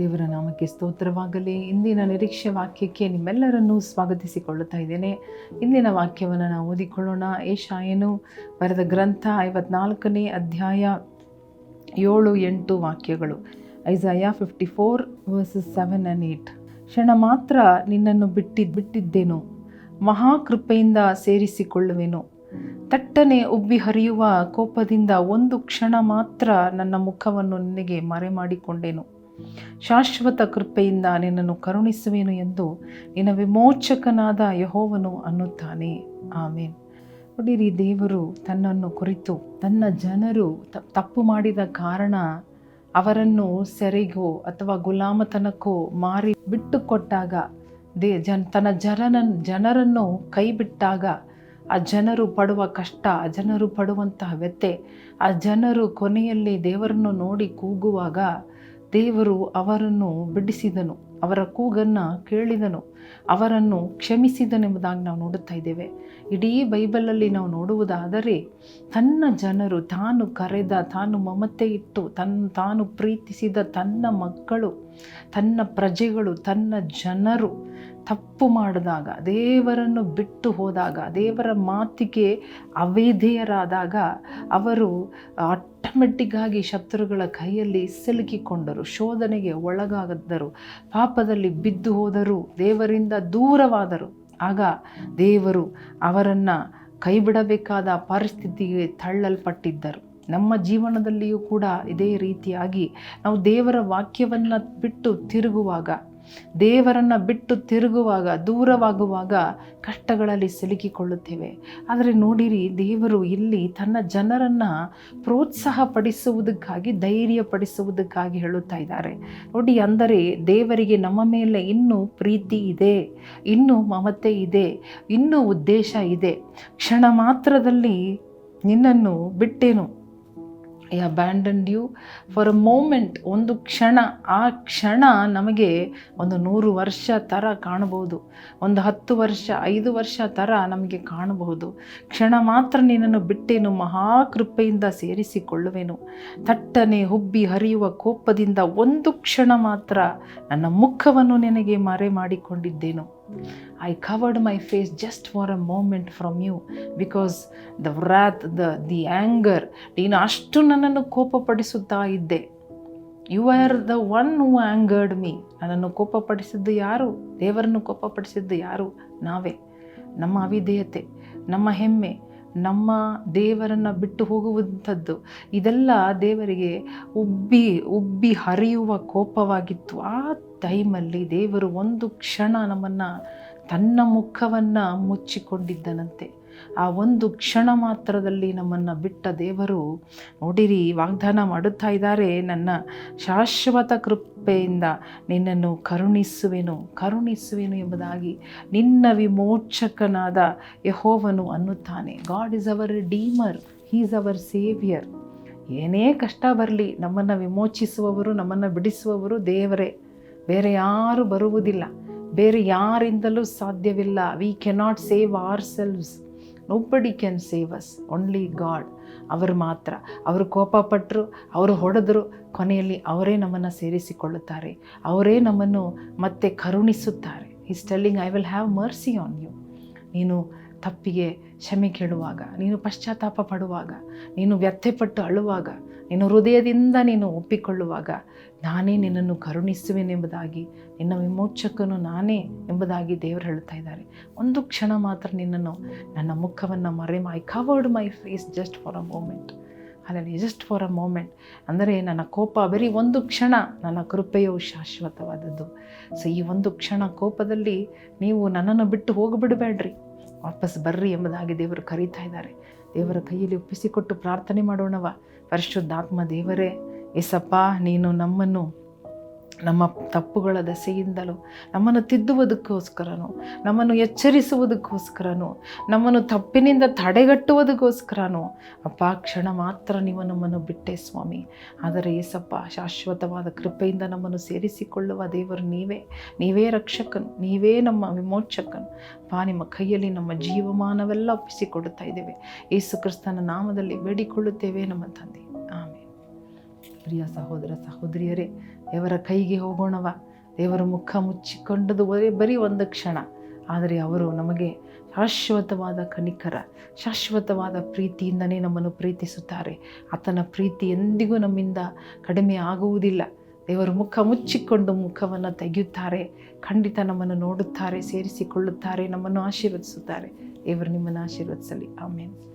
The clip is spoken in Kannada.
ದೇವರ ನಾಮಕ್ಕೆ ಸ್ತೋತ್ರವಾಗಲಿ. ಇಂದಿನ ನಿರೀಕ್ಷೆ ವಾಕ್ಯಕ್ಕೆ ನಿಮ್ಮೆಲ್ಲರನ್ನೂ ಸ್ವಾಗತಿಸಿಕೊಳ್ಳುತ್ತಾ ಇದ್ದೇನೆ. ಇಂದಿನ ವಾಕ್ಯವನ್ನು ನಾವು ಓದಿಕೊಳ್ಳೋಣ. ಏಷಾಯನು ಬರೆದ ಗ್ರಂಥ ಐವತ್ನಾಲ್ಕನೇ ಅಧ್ಯಾಯ ಏಳು ಎಂಟು ವಾಕ್ಯಗಳು. Isaiah fifty four verses seven and eight ಕ್ಷಣ ಮಾತ್ರ ನಿನ್ನನ್ನು ಬಿಟ್ಟಿದ್ದು ಬಿಟ್ಟಿದ್ದೇನು? ಮಹಾಕೃಪೆಯಿಂದ ಸೇರಿಸಿಕೊಳ್ಳುವೆನು. ತಟ್ಟನೆ ಉಬ್ಬಿ ಹರಿಯುವ ಕೋಪದಿಂದ ಒಂದು ಕ್ಷಣ ಮಾತ್ರ ನನ್ನ ಮುಖವನ್ನು ನಿನಗೆ ಮರೆ ಮಾಡಿಕೊಂಡೆನು ಶಾಶ್ವತ ಕೃಪೆಯಿಂದ ನಿನ್ನನ್ನು ಕರುಣಿಸುವೆನು ಎಂದು ನಿನ್ನ ವಿಮೋಚಕನಾದ ಯಹೋವನು ಅನ್ನುತ್ತಾನೆ. ಆಮೇನ್. ನೋಡಿರಿ, ದೇವರು ತನ್ನನ್ನು ಕುರಿತು, ತನ್ನ ಜನರು ತಪ್ಪು ಮಾಡಿದ ಕಾರಣ ಅವರನ್ನು ಸೆರೆಗೋ ಅಥವಾ ಗುಲಾಮತನಕ್ಕೋ ಮಾರಿ ಬಿಟ್ಟುಕೊಟ್ಟಾಗ, ದೇ, ಜನ್, ತನ್ನ ಜನನ ಜನರನ್ನು ಕೈಬಿಟ್ಟಾಗ, ಆ ಜನರು ಪಡುವ ಕಷ್ಟ, ಆ ಜನರು ಪಡುವಂತಹ ವ್ಯಥೆ, ಆ ಜನರು ಕೊನೆಯಲ್ಲಿ ದೇವರನ್ನು ನೋಡಿ ಕೂಗುವಾಗ ದೇವರು ಅವರನ್ನು ಬಿಡಿಸಿದನು, ಅವರ ಕೂಗನ್ನು ಕೇಳಿದನು, ಅವರನ್ನು ಕ್ಷಮಿಸಿದನೆಂಬುದಾಗಿ ನಾವು ನೋಡುತ್ತಾ ಇದ್ದೇವೆ. ಇಡೀ ಬೈಬಲಲ್ಲಿ ನಾವು ನೋಡುವುದಾದರೆ ತನ್ನ ಜನರು, ತಾನು ಕರೆದ, ತಾನು ಮಮತೆ ಇಟ್ಟು ತನ್ನ ತಾನು ಪ್ರೀತಿಸಿದ ತನ್ನ ಮಕ್ಕಳು, ತನ್ನ ಪ್ರಜೆಗಳು, ತನ್ನ ಜನರು ತಪ್ಪು ಮಾಡಿದಾಗ, ದೇವರನ್ನು ಬಿಟ್ಟು ಹೋದಾಗ, ದೇವರ ಮಾತಿಗೆ ಅವೇಧೇಯರಾದಾಗ ಅವರು ಆಟೋಮೆಟಿಕ್ಕಾಗಿ ಶತ್ರುಗಳ ಕೈಯಲ್ಲಿ ಸಿಲುಕಿಕೊಂಡರು, ಶೋಧನೆಗೆ ಒಳಗಾಗದ್ದರು ಪಾಪದಲ್ಲಿ ಬಿದ್ದು ಹೋದರು, ದೇವರಿಂದ ದೂರವಾದರು. ಆಗ ದೇವರು ಅವರನ್ನು ಕೈಬಿಡಬೇಕಾದ ಪರಿಸ್ಥಿತಿಗೆ ತಳ್ಳಲ್ಪಟ್ಟಿದ್ದರು. ನಮ್ಮ ಜೀವನದಲ್ಲಿಯೂ ಕೂಡ ಇದೇ ರೀತಿಯಾಗಿ ನಾವು ದೇವರ ವಾಕ್ಯವನ್ನು ಬಿಟ್ಟು ತಿರುಗುವಾಗ ದೇವರನ್ನು ಬಿಟ್ಟು ತಿರುಗುವಾಗ, ದೂರವಾಗುವಾಗ ಕಷ್ಟಗಳಲ್ಲಿ ಸಿಲುಕಿಕೊಳ್ಳುತ್ತೇವೆ. ಆದರೆ ನೋಡಿರಿ, ದೇವರು ಇಲ್ಲಿ ತನ್ನ ಜನರನ್ನು ಪ್ರೋತ್ಸಾಹ ಪಡಿಸುವುದಕ್ಕಾಗಿ ಧೈರ್ಯ ಪಡಿಸುವುದಕ್ಕಾಗಿ ಹೇಳುತ್ತಾ ಇದ್ದಾರೆ. ನೋಡಿ, ಅಂದರೆ ದೇವರಿಗೆ ನಮ್ಮ ಮೇಲೆ ಇನ್ನೂ ಪ್ರೀತಿ ಇದೆ, ಇನ್ನೂ ಮಮತೆ ಇದೆ, ಇನ್ನೂ ಉದ್ದೇಶ ಇದೆ. ಕ್ಷಣ ಮಾತ್ರದಲ್ಲಿ ನಿನ್ನನ್ನು ಬಿಟ್ಟೇನು? I abandoned you for a moment ಒಂದು ಕ್ಷಣ, ಆ ಕ್ಷಣ ನಮಗೆ ಒಂದು ನೂರು ವರ್ಷ ಥರ ಕಾಣಬಹುದು. ಒಂದು ಹತ್ತು ವರ್ಷ, ಐದು ವರ್ಷ ಥರ ನಮಗೆ ಕಾಣಬಹುದು. ಕ್ಷಣ ಮಾತ್ರ ನಿನ್ನನ್ನು ಬಿಟ್ಟೇನು ಮಹಾಕೃಪೆಯಿಂದ ಸೇರಿಸಿಕೊಳ್ಳುವೆನು. ತಟ್ಟನೆ ಹುಬ್ಬಿ ಹರಿಯುವ ಕೋಪದಿಂದ ಒಂದು ಕ್ಷಣ ಮಾತ್ರ ನನ್ನ ಮುಖವನ್ನು ನಿನಗೆ ಮರೆ ಮಾಡಿಕೊಂಡಿದ್ದೇನು I covered my face just for a moment from you because the wrath the the anger ನೀನು ಅಷ್ಟು ನನ್ನನ್ನು ಕೋಪಪಡಿಸುತ್ತಾ ಇದ್ದೆ. You are the one who angered me ನನ್ನನ್ನು ಕೋಪಪಡಿಸಿದ್ದು ಯಾರು? ದೇವರನ್ನು ಕೋಪಪಡಿಸಿದ್ದು ಯಾರು? ನಾವೇ. ನಮ್ಮ ಅವಿಧೇಯತೆ, ನಮ್ಮ ಹೆಮ್ಮೆ, ನಮ್ಮ ದೇವರನ್ನು ಬಿಟ್ಟು ಹೋಗುವಂಥದ್ದು, ಇದೆಲ್ಲ ದೇವರಿಗೆ ಉಬ್ಬಿ ಉಬ್ಬಿ ಹರಿಯುವ ಕೋಪವಾಗಿತ್ತು. ಆ ಟೈಮಲ್ಲಿ ದೇವರು ಒಂದು ಕ್ಷಣ ನಮ್ಮನ್ನು ತನ್ನ ಮುಖವನ್ನು ಮುಚ್ಚಿಕೊಂಡಿದ್ದನಂತೆ. ಆ ಒಂದು ಕ್ಷಣ ಮಾತ್ರದಲ್ಲಿ ನಮ್ಮನ್ನು ಬಿಟ್ಟ ದೇವರು ನೋಡಿರಿ, ವಾಗ್ದಾನ ಮಾಡುತ್ತಾ ಇದ್ದಾರೆ. ನನ್ನ ಶಾಶ್ವತ ಕೃಪೆಯಿಂದ ನಿನ್ನನ್ನು ಕರುಣಿಸುವೆನು ಕರುಣಿಸುವೆನು ಎಂಬುದಾಗಿ ನಿನ್ನ ವಿಮೋಚಕನಾದ ಯಹೋವನು ಅನ್ನುತ್ತಾನೆ. God is our redeemer he's our saviour. ಏನೇ ಕಷ್ಟ ಬರಲಿ, ನಮ್ಮನ್ನು ವಿಮೋಚಿಸುವವರು, ನಮ್ಮನ್ನು ಬಿಡಿಸುವವರು ದೇವರೇ. ಬೇರೆ ಯಾರು ಬರುವುದಿಲ್ಲ. ಬೇರೆ ಯಾರಿಂದಲೂ ಸಾಧ್ಯವಿಲ್ಲ. We cannot save ourselves nobody can save us only God ಅವರು ಮಾತ್ರ. ಅವರು ಕೋಪಪಟ್ಟರು ಅವರು ಹೊಡೆದ್ರು, ಕೊನೆಯಲ್ಲಿ ಅವರೇ ನಮ್ಮನ್ನು ಸೇರಿಸಿಕೊಳ್ಳುತ್ತಾರೆ. ಅವರೇ ನಮ್ಮನ್ನು ಮತ್ತೆ ಕರುಣಿಸುತ್ತಾರೆ. Is telling I will have mercy on you ನೀನು ತಪ್ಪಿಗೆ ಕ್ಷಮೆ ಕೇಳುವಾಗ, ನೀನು ಪಶ್ಚಾತ್ತಾಪ ಪಡುವಾಗ, ನೀನು ವ್ಯಥೆಪಟ್ಟು ಅಳುವಾಗ ನೀನು ಹೃದಯದಿಂದ ನೀನು ಒಪ್ಪಿಕೊಳ್ಳುವಾಗ ನಾನೇ ನಿನ್ನನ್ನು ಕರುಣಿಸುವೆನೆಂಬುದಾಗಿ, ನಿನ್ನ ವಿಮೋಚಕನು ನಾನೇ ಎಂಬುದಾಗಿ ದೇವರು ಹೇಳ್ತಾ ಇದ್ದಾರೆ. ಒಂದು ಕ್ಷಣ ಮಾತ್ರ ನಿನ್ನನ್ನು ನನ್ನ ಮುಖವನ್ನು ಮರೆ my covered my face just for a moment ಅಲ್ಲಲ್ಲಿ ಜಸ್ಟ್ ಫಾರ್ ಅ ಮೂಮೆಂಟ್ ಅಂದರೆ ನನ್ನ ಕೋಪ ಬರೀ ಒಂದು ಕ್ಷಣ, ನನ್ನ ಕೃಪೆಯು ಶಾಶ್ವತವಾದದ್ದು. ಸೊ ಈ ಒಂದು ಕ್ಷಣ ಕೋಪದಲ್ಲಿ ನೀವು ನನ್ನನ್ನು ಬಿಟ್ಟು ಹೋಗಿಬಿಡಬೇಡ್ರಿ. ವಾಪಸ್ ಬರ್ರಿ ಎಂಬುದಾಗಿ ದೇವರು ಕರೀತಾ ಇದ್ದಾರೆ. ದೇವರ ಕೈಯಲ್ಲಿ ಒಪ್ಪಿಸಿಕೊಟ್ಟು ಪ್ರಾರ್ಥನೆ ಮಾಡೋಣವ. ಪರಿಶುದ್ಧಾತ್ಮ ದೇವರೇ ಏಸಪ್ಪ ನೀನು ನಮ್ಮನ್ನು ನಮ್ಮ ತಪ್ಪುಗಳ ದಸೆಯಿಂದಲೂ, ನಮ್ಮನ್ನು ತಿದ್ದುವುದಕ್ಕೋಸ್ಕರನು, ನಮ್ಮನ್ನು ಎಚ್ಚರಿಸುವುದಕ್ಕೋಸ್ಕರನು, ನಮ್ಮನ್ನು ತಪ್ಪಿನಿಂದ ತಡೆಗಟ್ಟುವುದಕ್ಕೋಸ್ಕರನು, ಅಪ್ಪ, ಕ್ಷಣ ಮಾತ್ರ ನೀವು ನಮ್ಮನ್ನು ಬಿಟ್ಟೆ ಸ್ವಾಮಿ. ಆದರೆ ಏಸಪ್ಪ, ಶಾಶ್ವತವಾದ ಕೃಪೆಯಿಂದ ನಮ್ಮನ್ನು ಸೇರಿಸಿಕೊಳ್ಳುವ ದೇವರು ನೀವೇ. ನೀವೇ ರಕ್ಷಕನು, ನೀವೇ ನಮ್ಮ ವಿಮೋಚಕನು. ಪಾ ನಿಮ್ಮ ಕೈಯಲ್ಲಿ ನಮ್ಮ ಜೀವಮಾನವೆಲ್ಲ ಒಪ್ಪಿಸಿಕೊಡುತ್ತಾ ಇದ್ದೇವೆ. ಯೇಸು ಕ್ರಿಸ್ತನ ನಾಮದಲ್ಲಿ ಬೇಡಿಕೊಳ್ಳುತ್ತೇವೆ ನಮ್ಮ ತಂದೆ. ಪ್ರಿಯ ಸಹೋದರ ಸಹೋದರಿಯರೇ, ದೇವರ ಕೈಗೆ ಹೋಗೋಣವ. ದೇವರ ಮುಖ ಮುಚ್ಚಿಕೊಂಡದು ಬರೀ ಒಂದು ಕ್ಷಣ. ಆದರೆ ಅವರು ನಮಗೆ ಶಾಶ್ವತವಾದ ಕನಿಕರ, ಶಾಶ್ವತವಾದ ಪ್ರೀತಿಯಿಂದನೇ ನಮ್ಮನ್ನು ಪ್ರೀತಿಸುತ್ತಾರೆ. ಆತನ ಪ್ರೀತಿ ಎಂದಿಗೂ ನಮ್ಮಿಂದ ಕಡಿಮೆ ಆಗುವುದಿಲ್ಲ. ದೇವರು ಮುಖ ಮುಚ್ಚಿಕೊಂಡು ಮುಖವನ್ನು ತೆಗೆಯುತ್ತಾರೆ, ಖಂಡಿತ ನಮ್ಮನ್ನು ನೋಡುತ್ತಾರೆ, ಸೇರಿಸಿಕೊಳ್ಳುತ್ತಾರೆ, ನಮ್ಮನ್ನು ಆಶೀರ್ವದಿಸುತ್ತಾರೆ. ದೇವರು ನಿಮ್ಮನ್ನು ಆಶೀರ್ವದಿಸಲಿ. ಆಮೇಲೆ